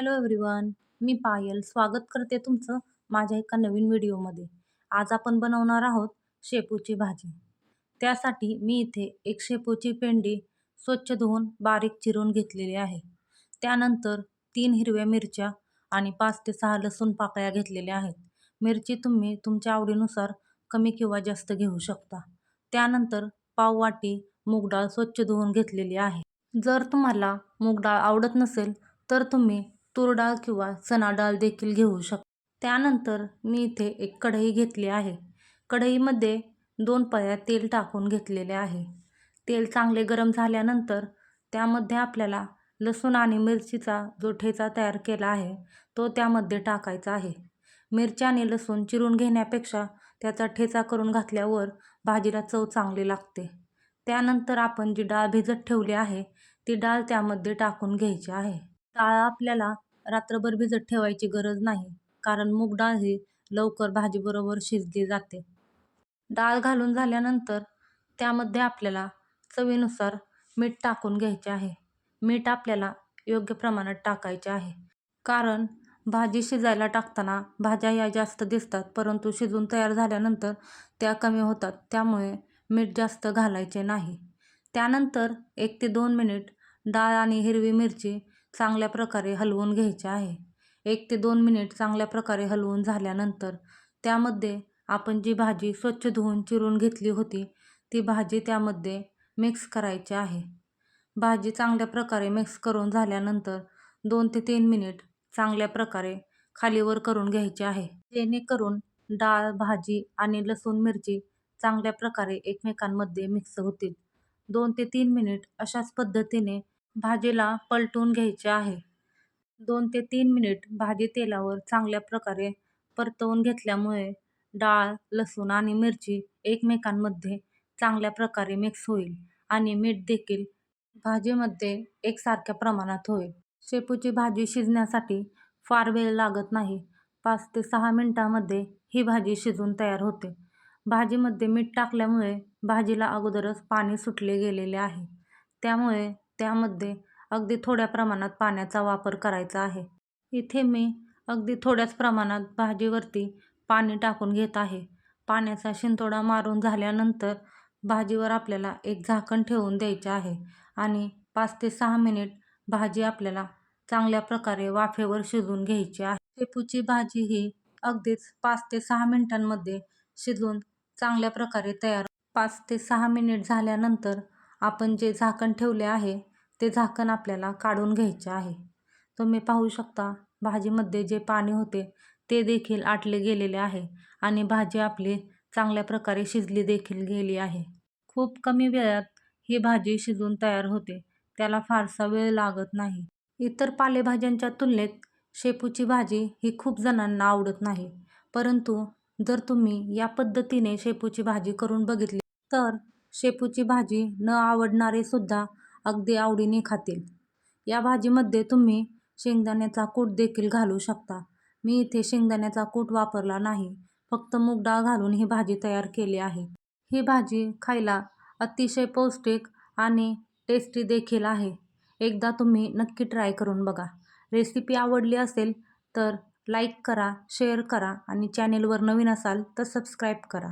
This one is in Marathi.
हॅलो एव्हरीवन मी पायल स्वागत करते तुमचं माझ्या एका नवीन व्हिडिओमध्ये. आज आपण बनवणार आहोत शेपूची भाजी. त्यासाठी मी इथे एक शेपूची पेंडी स्वच्छ धुवून बारीक चिरून घेतलेली आहे. त्यानंतर तीन हिरव्या मिरच्या आणि पाच ते सहा लसूण पाकळ्या घेतलेल्या आहेत. मिरची तुम्ही तुमच्या आवडीनुसार कमी किंवा जास्त घेऊ शकता. त्यानंतर पाव वाटी स्वच्छ धुवून घेतलेली आहे. जर तुम्हाला मूगडाळ आवडत नसेल तर तुम्ही तूर डाळ किंवा चणा डाळ देखील घेऊ शकता. त्यानंतर मी इथे एक कढई घेतली आहे. कढईमध्ये दोन पळ्या तेल टाकून घेतलेले आहे. तेल चांगले गरम झाल्यानंतर त्यामध्ये आपल्याला लसूण आणि मिरचीचा जो ठेचा तयार केला आहे. तो त्यामध्ये टाकायचा आहे. मिरची आणि लसूण चिरून घेण्यापेक्षा त्याचा ठेचा करून घातल्यावर भाजीला चव चांगली लागते. त्यानंतर आपण जी डाळ भिजत ठेवली आहे ती डाळ त्यामध्ये टाकून घ्यायची आहे. डाळ आपल्याला रात्रभर भिजत ठेवायची गरज नाही कारण मूग डाळ ही लवकर भाजीबरोबर शिजली जाते. डाळ घालून झाल्यानंतर त्यामध्ये आपल्याला चवीनुसार मीठ टाकून घ्यायचे आहे. मीठ आपल्याला योग्य प्रमाणात टाकायचे आहे. कारण भाजी शिजायला टाकताना भाज्या या जास्त दिसतात परंतु शिजून तयार झाल्यानंतर त्या कमी होतात त्यामुळे मीठ जास्त घालायचे नाही. त्यानंतर एक ते दोन मिनिट डाळ आणि हिरवी मिरची चांगल्या प्रकारे हलवून घ्यायचे आहे. एक ते दोन मिनिट चांगल्या प्रकारे हलवून झाल्यानंतर त्यामध्ये आपण जी भाजी स्वच्छ धुवून चिरून घेतली होती ती भाजी त्यामध्ये मिक्स करायची आहे. भाजी चांगल्या प्रकारे मिक्स करून झाल्यानंतर दोन ते तीन मिनिट चांगल्या प्रकारे खालीवर करून घ्यायची आहे. जेणेकरून डाळ भाजी आणि लसूण मिरची चांगल्या प्रकारे एकमेकांमध्ये मिक्स होतील. दोन ते तीन मिनिट अशाच पद्धतीने भाजीला पलटून घ्यायचे आहे. दोन ते तीन मिनिट भाजी तेलावर चांगल्या प्रकारे परतवून घेतल्यामुळे डाळ लसूण आणि मिरची एकमेकांमध्ये चांगल्या प्रकारे मिक्स होईल आणि मीठ देखील भाजीमध्ये एकसारख्या प्रमाणात होईल. शेपूची भाजी शिजण्यासाठी फार वेळ लागत नाही. पाच ते सहा मिनटामध्ये ही भाजी शिजून तयार होते. भाजीमध्ये मीठ टाकल्यामुळे भाजीला अगोदरच पाणी सुटले गेलेले आहे. त्यामुळे त्यामध्ये अगदी थोड्या प्रमाणात पाण्याचा वापर करायचा आहे. इथे मी अगदी थोड्याच प्रमाणात भाजीवरती पाणी टाकून घेत आहे. पाण्याचा शिंतोडा मारून झाल्यानंतर भाजीवर आपल्याला एक झाकण ठेवून द्यायचे आहे आणि पाच ते सहा मिनिट भाजी आपल्याला चांगल्या प्रकारे वाफेवर शिजवून घ्यायची आहे. शेपूची भाजी ही अगदीच पाच ते सहा मिनिटांमध्ये शिजून चांगल्या प्रकारे तयार पाच ते सहा मिनिट झाल्यानंतर आपण जे झाकण ठेवले आहे ते झाकण आपल्याला काढून घ्यायचे आहे. तुम्ही पाहू शकता भाजीमध्ये जे पाणी होते ते देखील आटले गेलेले आहे आणि भाजी आपली चांगल्या प्रकारे शिजली देखील गेली आहे. खूप कमी वेळात ही भाजी शिजून तयार होते त्याला फारसा वेळ लागत नाही. इतर पालेभाज्यांच्या तुलनेत शेपूची भाजी ही खूप जणांना आवडत नाही. परंतु जर तुम्ही या पद्धतीने शेपूची भाजी करून बघितली तर शेपूची भाजी न आवडणारे सुद्धा अगदी आवडीने खातील. या भाजीमध्ये तुम्ही शेंगदाण्याचा कूट देखील घालू शकता. मी इथे शेंगदाण्याचा कूट वापरला नाही. फक्त मूग डाळ घालून ही भाजी तयार केली आहे. ही भाजी खायला अतिशय पौष्टिक आणि टेस्टी देखील आहे. एकदा तुम्ही नक्की ट्राय करून बघा. रेसिपी आवडली असेल तर लाईक करा शेअर करा आणि चॅनेलवर नवीन असाल तर सबस्क्राईब करा.